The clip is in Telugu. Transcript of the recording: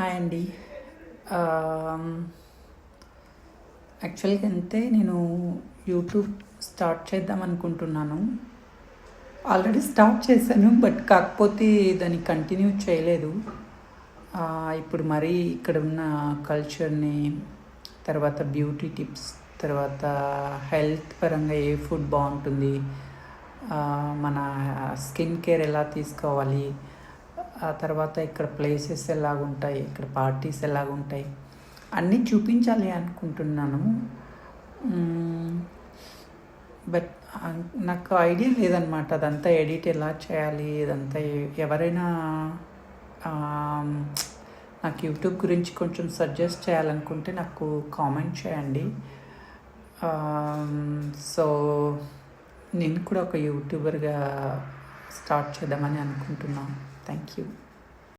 హాయ్ అండి యాక్చువల్గా అంటే నేను యూట్యూబ్ స్టార్ట్ చేద్దాం అనుకుంటున్నాను. ఆల్రెడీ స్టార్ట్ చేశాను బట్ కాకపోతే దాన్ని కంటిన్యూ చేయలేదు. ఇప్పుడు మరీ ఇక్కడ ఉన్న కల్చర్ని తర్వాత బ్యూటీ టిప్స్ తర్వాత హెల్త్ పరంగా ఏ ఫుడ్ బాగుంటుంది మన స్కిన్ కేర్ ఎలా తీసుకోవాలి ఆ తర్వాత ఇక్కడ ప్లేసెస్ ఎలాగుంటాయి ఇక్కడ పార్టీస్ ఎలాగుంటాయి అన్నీ చూపించాలి అనుకుంటున్నాను. బట్ నాకు ఐడియా లేదనమాట అదంతా ఎడిట్ ఎలా చేయాలి ఇదంతా ఎవరైనా నాకు యూట్యూబ్ గురించి కొంచెం సజెస్ట్ చేయాలనుకుంటే నాకు కామెంట్ చేయండి. సో నేను కూడా ఒక యూట్యూబర్గా స్టార్ట్ చేద్దామని అనుకుంటున్నాను. Thank you.